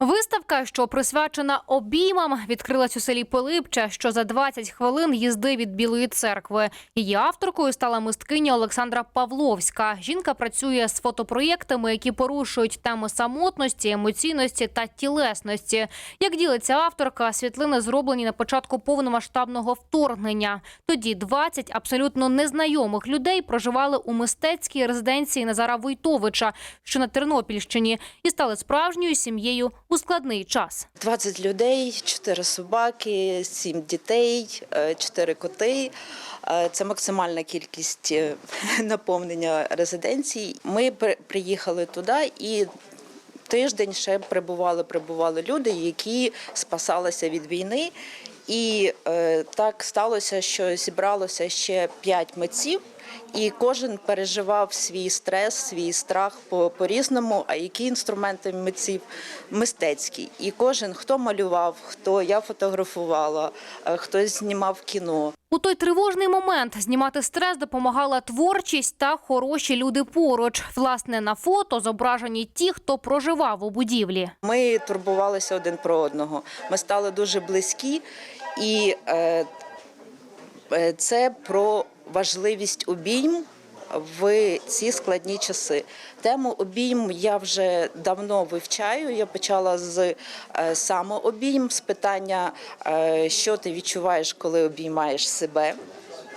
Виставка, що присвячена обіймам, відкрилась у селі Пилипче, що за 20 хвилин їзди від Білої церкви. Її авторкою стала мисткиня Олександра Павловська. Жінка працює з фотопроєктами, які порушують теми самотності, емоційності та тілесності. Як ділиться авторка, світлини зроблені на початку повномасштабного вторгнення. Тоді 20 абсолютно незнайомих людей проживали у мистецькій резиденції Назара Войтовича, що на Тернопільщині, і стали справжньою сім'єю у складний час. 20 людей, 4 собаки, 7 дітей, 4 коти. Е, Це максимальна кількість е, наповнення резиденцій. Ми приїхали туди і. Тиждень ще прибували, прибували люди, які спасалися від війни. І е, так сталося, що зібралося ще п'ять митців, і кожен переживав свій стрес, свій страх по, по-різному. А які інструменти митців мистецькі? І кожен хто малював, хто я фотографувала, е, хтось знімав кіно. У той тривожний момент знімати стрес допомагала творчість та хороші люди поруч. Власне, на фото зображені ті, хто проживав у будівлі. Ми турбувалися один про одного. Ми стали дуже близькі, і е, е, це про важливість обійм в ці складні часи. Тему обійм я вже давно вивчаю. Я почала з е, самообійм, з питання, е, що ти відчуваєш, коли обіймаєш себе.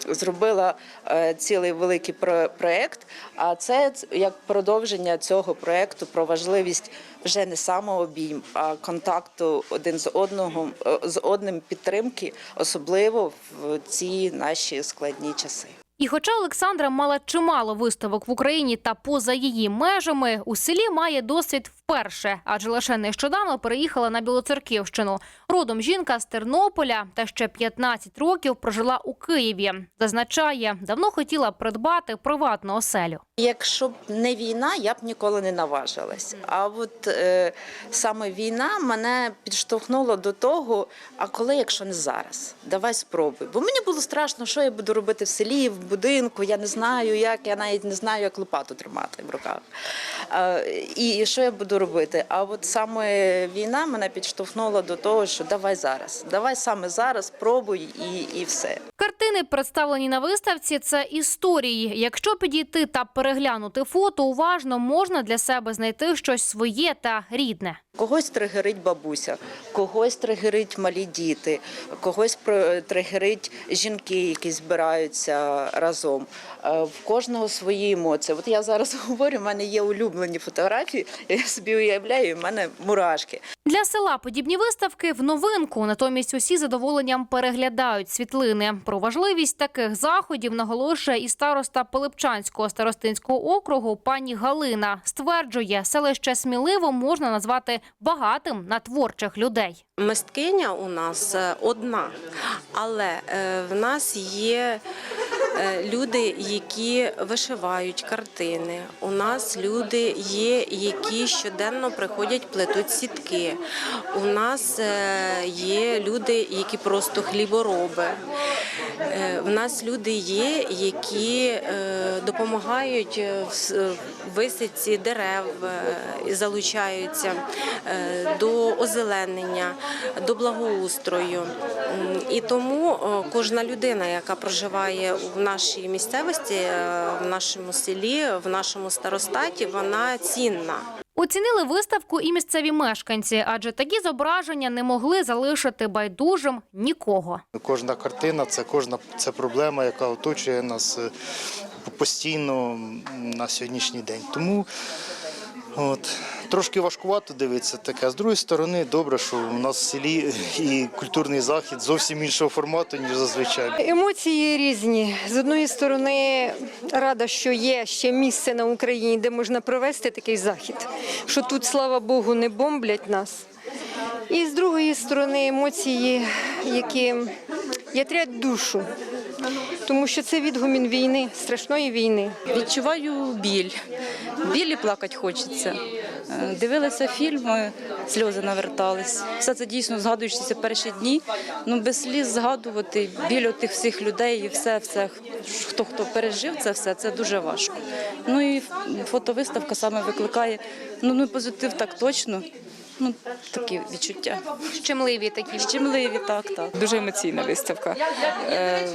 Зробила е, цілий великий про- проект. А це як продовження цього проекту про важливість вже не самообійм, а контакту один з одного е, з одним підтримки, особливо в ці наші складні часи. І хоча Олександра мала чимало виставок в Україні та поза її межами, у селі має досвід вперше, адже лише нещодавно переїхала на Білоцерківщину. Родом жінка з Тернополя та ще 15 років прожила у Києві. Зазначає, давно хотіла придбати приватну оселю. Якщо б не війна, я б ніколи не наважилась. А от е, саме війна мене підштовхнула до того, а коли, якщо не зараз, давай спробуй. Бо мені було страшно, що я буду робити в селі, будинку. Я не знаю, як я навіть не знаю, як лопату тримати в руках. І що я буду робити? А от саме війна мене підштовхнула до того, що давай зараз, давай саме зараз, пробуй і, і все. Картини, представлені на виставці, це історії. Якщо підійти та переглянути фото, уважно можна для себе знайти щось своє та рідне. Когось тригерить бабуся, когось тригерить малі діти, когось тригерить жінки, які збираються разом. Е, В кожного свої емоції. От я зараз говорю, в мене є улюблені фотографії. Я собі уявляю, в мене мурашки. Для села подібні виставки в новинку. Натомість усі задоволенням переглядають світлини. Про важливість таких заходів наголошує і староста Пилипчанського старостинського округу пані Галина. Стверджує, селище сміливо можна назвати багатим на творчих людей. Мисткиня у нас е, одна, але е, в нас є люди, які вишивають картини. У нас люди є, які щоденно приходять, плетуть сітки. У нас е, є люди, які просто хлібороби. Е, В нас люди є, які е, допомагають е, в висадці дерев е, залучаються е, до озеленення, до благоустрою. І тому е, кожна людина, яка проживає в нашій місцевості, е, в нашому селі, в нашому старостаті, вона цінна. Оцінили виставку і місцеві мешканці, адже такі зображення не могли залишити байдужим нікого. Кожна картина це кожна це проблема, яка оточує нас е, постійно на сьогоднішній день. Тому от, трошки важкувато дивитися таке. А з другої сторони, добре, що у нас в селі і культурний захід зовсім іншого формату, ніж зазвичай. Емоції різні. З одної сторони, рада, що є ще місце на Україні, де можна провести такий захід, що тут, слава Богу, не бомблять нас. І з другої сторони, емоції, які ятрять душу, тому що це відгумін війни, страшної війни. Відчуваю біль. Білі плакати хочеться. Дивилися фільми, сльози навертались. Все це дійсно згадуючися перші дні. Ну без сліз згадувати біля тих всіх людей і все, все хто хто пережив це все, це дуже важко. Ну і фотовиставка саме викликає ну, ну позитив так точно. Ну, такі відчуття. Щемливі такі. Щемливі, так, так. Дуже емоційна виставка. Е,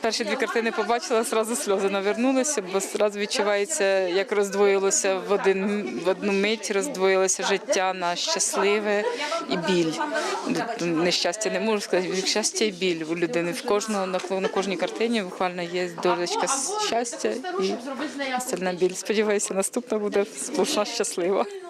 перші дві картини побачила, зразу сльози навернулися, бо зразу відчувається, як роздвоїлося в один в одну мить, роздвоїлося життя на щасливе і біль. Нещастя не можу сказати, щастя і біль у людини. В кожного на, на кожній картині буквально є долечка щастя і остальна біль. Сподіваюся, наступна буде сплошна щаслива.